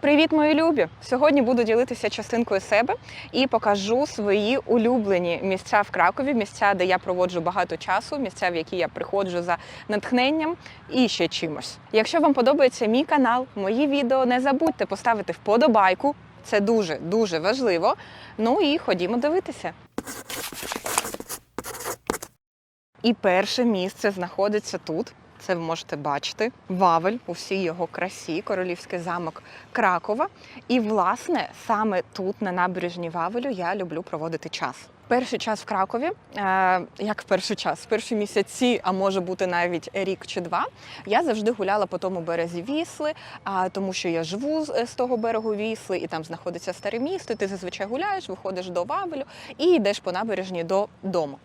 Привіт, мої любі! Сьогодні буду ділитися частинкою себе і покажу свої улюблені місця в Кракові, місця, де я проводжу багато часу, місця, в які я приходжу за натхненням і ще чимось. Якщо вам подобається мій канал, мої відео, не забудьте поставити вподобайку. Це дуже дуже важливо. Ну і ходімо дивитися. І перше місце знаходиться тут. Це ви можете бачити. Вавель у всій його красі, королівський замок Кракова. І, власне, саме тут, на набережні Вавелю, я люблю проводити час. Перший час в Кракові, е, як перший час, перші місяці, а може бути навіть рік чи два, я завжди гуляла по тому березі Вісли, тому що я живу з, того берегу Вісли, і там знаходиться старе місто. Ти зазвичай гуляєш, виходиш до Вавелю і йдеш по набережні до дому.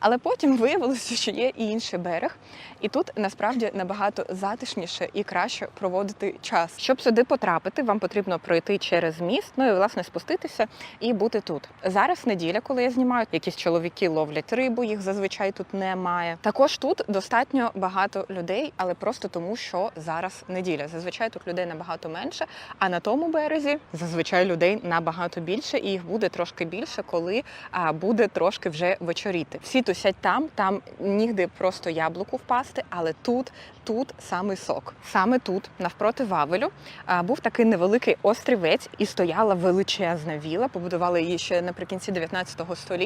Але потім виявилося, що є і інший берег, і тут насправді набагато затишніше і краще проводити час. Щоб сюди потрапити, вам потрібно пройти через міст, ну і власне спуститися і бути тут. Зараз неділя, коли я знімаю, якісь чоловіки ловлять рибу, їх зазвичай тут немає. Також тут достатньо багато людей, але просто тому, що зараз неділя. Зазвичай тут людей набагато менше, а на тому березі зазвичай людей набагато більше, і їх буде трошки більше, коли а, буде трошки вже вечоріти. Всі тусять там, там нігде просто яблуку впасти, але тут, тут саме сок. Саме тут, навпроти Вавелю, а, був такий невеликий острівець, і стояла величезна віла. Побудували її ще наприкінці 19 століття.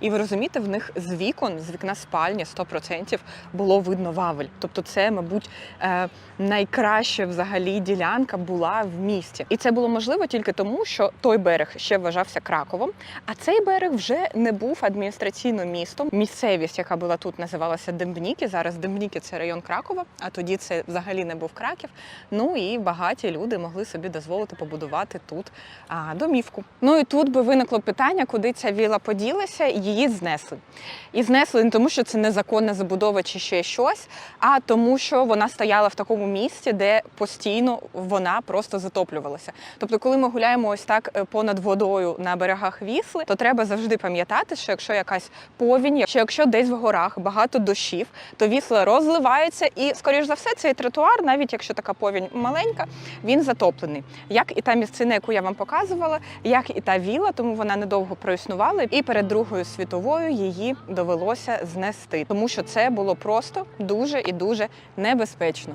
І ви розумієте, в них з вікон, з вікна спальні 100% було видно Вавель. Тобто, це, мабуть, е, найкраща взагалі ділянка була в місті. І це було можливо тільки тому, що той берег ще вважався Краковом, а цей берег вже не був адміністраційно містом. Місцевість, яка була тут, називалася Дембніки. Зараз Дембніки це район Кракова, а тоді це взагалі не був Краків. Ну і багаті люди могли собі дозволити побудувати тут а, домівку. Ну і тут би виникло питання, куди ця віла поділася, і її знесли. І знесли не тому, що це незаконна забудова чи ще щось, а тому, що вона стояла в такому місці, де постійно вона просто затоплювалася. Тобто, коли ми гуляємо ось так е, понад водою на берегах Вісли, то треба завжди пам'ятати, що якщо якась повінь, що якщо десь в горах багато дощів, то вісла розливається, і, скоріш за все, цей тротуар, навіть якщо така повінь маленька, він затоплений. Як і та місцина, яку я вам показувала, як і та віла, тому вона недовго проіснувала. І перед Другою світовою її довелося знести, тому що це було просто дуже і дуже небезпечно.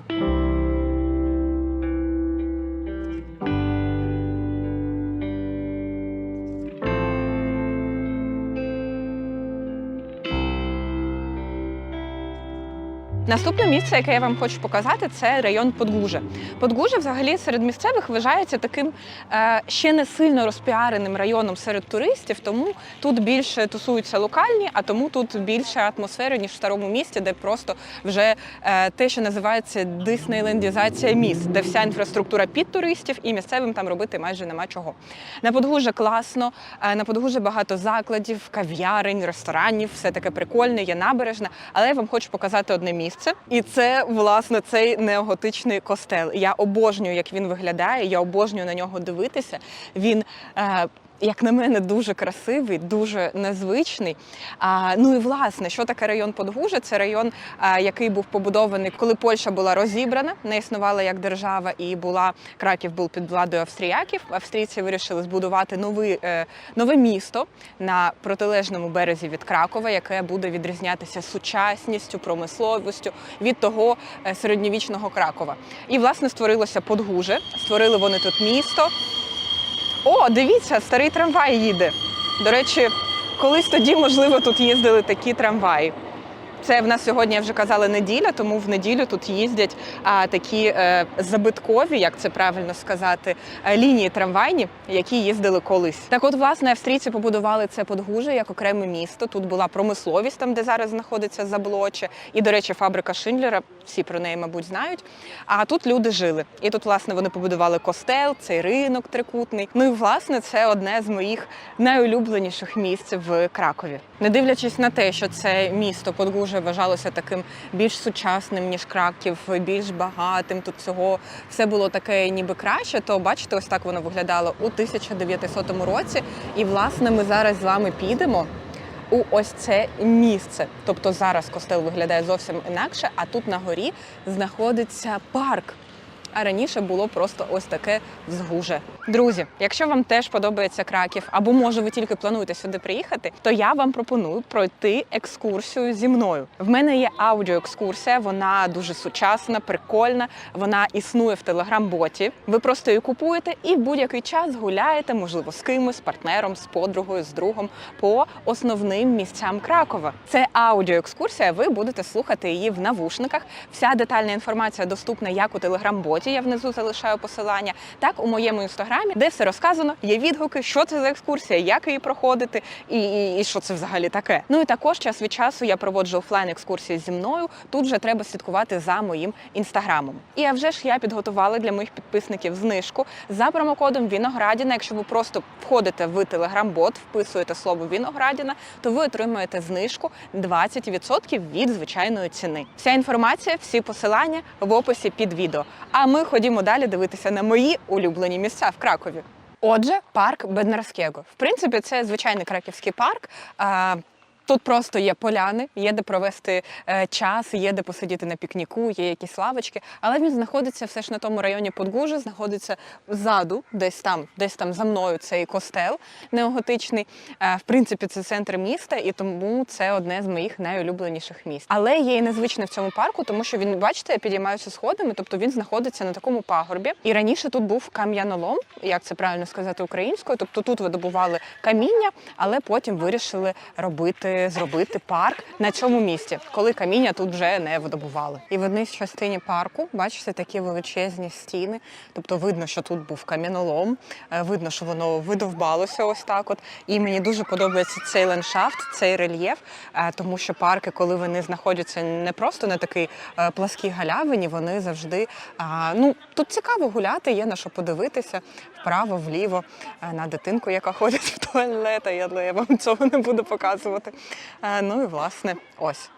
Наступне місце, яке я вам хочу показати, це район Подгужа. Подгужа взагалі серед місцевих вважається таким е, ще не сильно розпіареним районом серед туристів, тому тут більше тусуються локальні, а тому тут більше атмосфери, ніж в старому місті, де просто вже е, те, що називається диснейлендізація міст, де вся інфраструктура під туристів і місцевим там робити майже нема чого. На Подгужа класно, е, на Подгужа багато закладів, кав'ярень, ресторанів, все таке прикольне, є набережна. Але я вам хочу показати одне місце. І це власне цей неоготичний костел. Я обожнюю, як він виглядає. Я обожнюю на нього дивитися. Він е, як на мене, дуже красивий, дуже незвичний. А, ну і власне, що таке район Подгужа? Це район, а, який був побудований, коли Польща була розібрана, не існувала як держава, і була Краків був під владою австріяків. Австрійці вирішили збудувати новий, е, нове місто на протилежному березі від Кракова, яке буде відрізнятися сучасністю, промисловістю від того е, середньовічного Кракова. І власне створилося Подгуже. Створили вони тут місто. О, дивіться, старий трамвай їде. До речі, колись тоді, можливо, тут їздили такі трамваї. Це в нас сьогодні, я вже казала, неділя, тому в неділю тут їздять а, такі е, забиткові, як це правильно сказати, е, лінії трамвайні, які їздили колись. Так, от, власне, австрійці побудували це Подгуже як окреме місто. Тут була промисловість, там де зараз знаходиться заблоче. І, до речі, фабрика Шиндлера, всі про неї, мабуть, знають. А тут люди жили. І тут, власне, вони побудували костел, цей ринок трикутний. Ну і власне це одне з моїх найулюбленіших місць в Кракові. Не дивлячись на те, що це місто Подгуже вважалося таким більш сучасним, ніж Краків, більш багатим. Тут всього все було таке ніби краще. То бачите, ось так воно виглядало у 1900 році. І власне ми зараз з вами підемо. У ось це місце. Тобто зараз костел виглядає зовсім інакше, а тут на горі знаходиться парк. А раніше було просто ось таке взгуже. Друзі, якщо вам теж подобається Краків, або може ви тільки плануєте сюди приїхати, то я вам пропоную пройти екскурсію зі мною. В мене є аудіоекскурсія, вона дуже сучасна, прикольна. Вона існує в телеграм-боті. Ви просто її купуєте і в будь-який час гуляєте, можливо, з кимось, з партнером, з подругою, з другом по основним місцям Кракова. Це аудіоекскурсія. Ви будете слухати її в навушниках. Вся детальна інформація доступна як у телеграм-боті. Я внизу залишаю посилання, так у моєму інстаграмі, де все розказано. Є відгуки, що це за екскурсія, як її проходити, і, і, і що це взагалі таке. Ну і також час від часу я проводжу офлайн екскурсії зі мною. Тут вже треба слідкувати за моїм інстаграмом. І а вже ж я підготувала для моїх підписників знижку за промокодом Віноградіна. Якщо ви просто входите в телеграм-бот, вписуєте слово Віноградіна, то ви отримаєте знижку 20% від звичайної ціни. Вся інформація, всі посилання в описі під відео. А ми ходімо далі дивитися на мої улюблені місця в Кракові. Отже, парк Беднарського. В принципі, це звичайний краківський парк. Тут просто є поляни, є де провести е, час, є де посидіти на пікніку, є якісь лавочки. Але він знаходиться все ж на тому районі Подгужи, знаходиться ззаду, десь там, десь там за мною цей костел неоготичний. Е, в принципі, це центр міста, і тому це одне з моїх найулюбленіших місць. Але є і незвичне в цьому парку, тому що він, бачите, я підіймаюся сходами, тобто він знаходиться на такому пагорбі. І раніше тут був кам'янолом, як це правильно сказати українською. Тобто тут видобували каміння, але потім вирішили робити, зробити парк на цьому місці, коли каміння тут вже не видобували. І в одній частині парку бачите такі величезні стіни. Тобто видно, що тут був кам'янолом, е, видно, що воно видовбалося ось так. От і мені дуже подобається цей ландшафт, цей рельєф, е, тому що парки, коли вони знаходяться не просто на такій е, пласкій галявині, вони завжди ну тут цікаво гуляти, є на що подивитися вправо, вліво на дитинку, яка ходить в туалет, я, я вам цього не буду показувати. Е, Ну і власне, ось.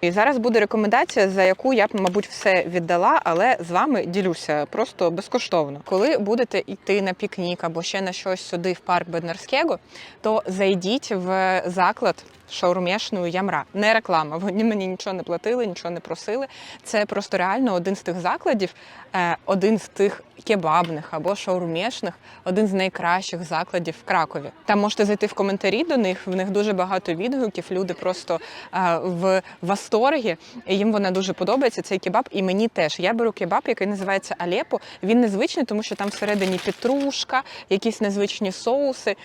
І зараз буде рекомендація, за яку я б, мабуть, все віддала, але з вами ділюся просто безкоштовно. Коли будете йти на пікнік або ще на щось сюди в парк Беднарського, то зайдіть в заклад шаурмєшну ямра. Не реклама. Вони мені нічого не платили, нічого не просили. Це просто реально один з тих закладів, е, один з тих кебабних або шаурмєшних, один з найкращих закладів в Кракові. Там можете зайти в коментарі до них. В них дуже багато відгуків. Люди просто е, в восторгі. Їм вона дуже подобається. Цей кебаб, і мені теж. Я беру кебаб, який називається Алепо. Він незвичний, тому що там всередині петрушка, якісь незвичні соуси,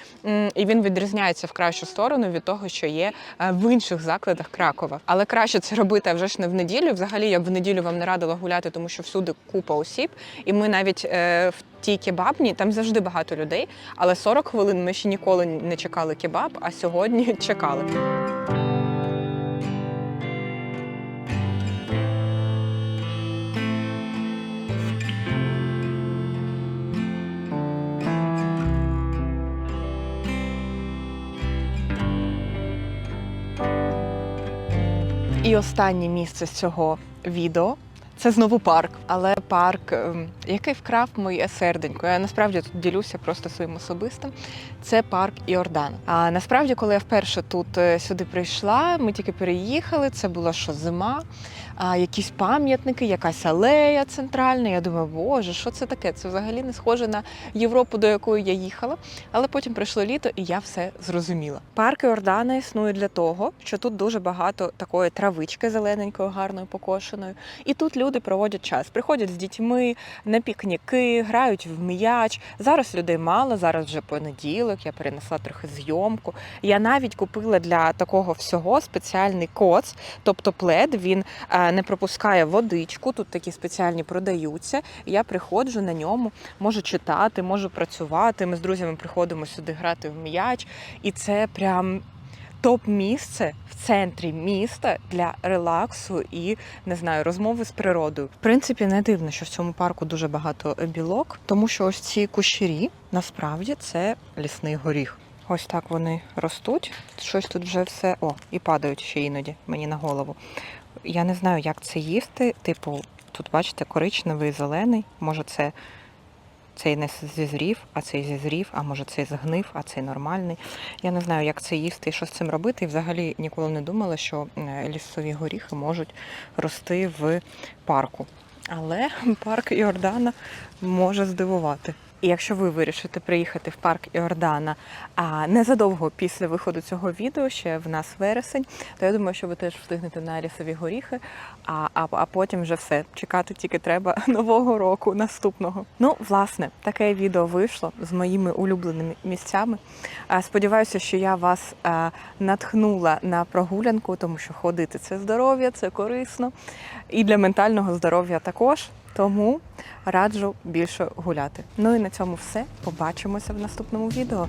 і він відрізняється в кращу сторону від того, що є в інших закладах Кракова. Але краще це робити вже ж не в неділю. Взагалі я б в неділю вам не радила гуляти, тому що всюди купа осіб. І ми навіть е, в тій кебабні там завжди багато людей. Але 40 хвилин ми ще ніколи не чекали кебаб, а сьогодні чекали. І останнє місце з цього відео. Це знову парк, але парк, ем, який вкрав моє серденько. Я насправді тут ділюся просто своїм особистим. Це парк Іордан. А насправді, коли я вперше тут е, сюди прийшла, ми тільки переїхали. Це була що зима, якісь пам'ятники, якась алея центральна. Я думаю, боже, що це таке? Це взагалі не схоже на Європу, до якої я їхала. Але потім прийшло літо, і я все зрозуміла. Парк Іордана існує для того, що тут дуже багато такої травички зелененької, гарної, покошеної. І тут люди проводять час. Приходять з дітьми на пікніки, грають в м'яч. Зараз людей мало, зараз вже понеділок. Я перенесла трохи зйомку. Я навіть купила для такого всього спеціальний коц, тобто плед. Він е, не пропускає водичку. Тут такі спеціальні продаються. Я приходжу на ньому, можу читати, можу працювати. Ми з друзями приходимо сюди грати в м'яч, і це прям. Топ-місце в центрі міста для релаксу і не знаю розмови з природою. В принципі, не дивно, що в цьому парку дуже багато білок, тому що ось ці кущері насправді це лісний горіх. Ось так вони ростуть. Щось тут вже все о, і падають ще іноді мені на голову. Я не знаю, як це їсти. Типу, тут бачите, коричневий, зелений. Може, це цей не зізрів, а цей зізрів, а може цей згнив, а цей нормальний. Я не знаю, як це їсти і що з цим робити. І взагалі ніколи не думала, що лісові горіхи можуть рости в парку. Але парк Іордана може здивувати. І якщо ви вирішите приїхати в парк Іордана а незадовго після виходу цього відео, ще в нас вересень, то я думаю, що ви теж встигнете на лісові горіхи, а, а, а потім вже все. Чекати тільки треба нового року наступного. Ну, власне, таке відео вийшло з моїми улюбленими місцями. Сподіваюся, що я вас натхнула на прогулянку, тому що ходити це здоров'я, це корисно. І для ментального здоров'я також. Тому раджу більше гуляти. Ну і на цьому все. Побачимося в наступному відео.